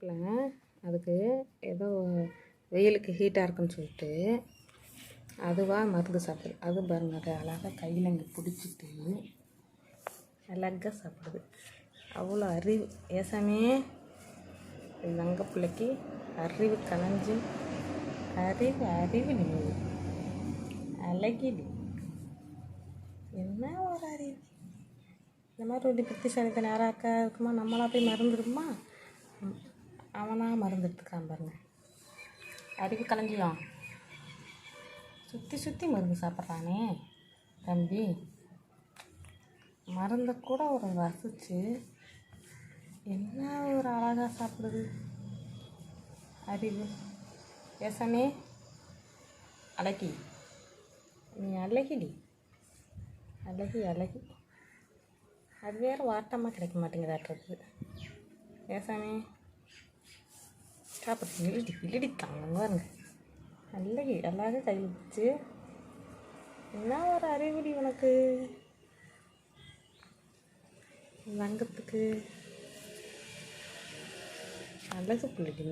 பிள்ளை அதுக்கு ஏதோ வெயிலுக்கு ஹீட்டாக இருக்குன்னு சொல்லிட்டு அதுவாக மருந்து சாப்பிடுது. அது பாருங்க அது அழகாக கையில் இங்கே பிடிச்சிட்டு அழகாக சாப்பிடுது. அவ்வளோ அறிவு. ஏசாமே தங்க பிள்ளைக்கு அறிவு கலைஞ்சு அறிவு அறிவு நீ அழகிடி என்ன ஒரு அறிவு? இந்த மாதிரி ஒரு புத்திசாலித்த யாராக்கா இருக்குமா? நம்மளாக போய் மறந்துடுமா? அவனாக மருந்து எடுத்துக்கிறான் பாருங்க. அறிவு கலைஞ்சியும் சுற்றி சுற்றி மருந்து சாப்பிட்றானே. தம்பி மருந்தை கூட ஒரு வசித்து என்ன ஒரு அழகாக சாப்பிடுது? அறிவு. ஏசமே அழகி. நீ அழகிடி அழகி அழகி. அது வேறு வாட்டமாக கிடைக்க மாட்டேங்குதாட்டுறது ஏசாமே சாப்பிட்டு இழுடி இழுடி தாங்க பாருங்க அழகாக கையில் பிடிச்சி. என்ன ஒரு அறிகுறி உனக்கு? வங்கத்துக்கு அழகு பிள்ளைக்கு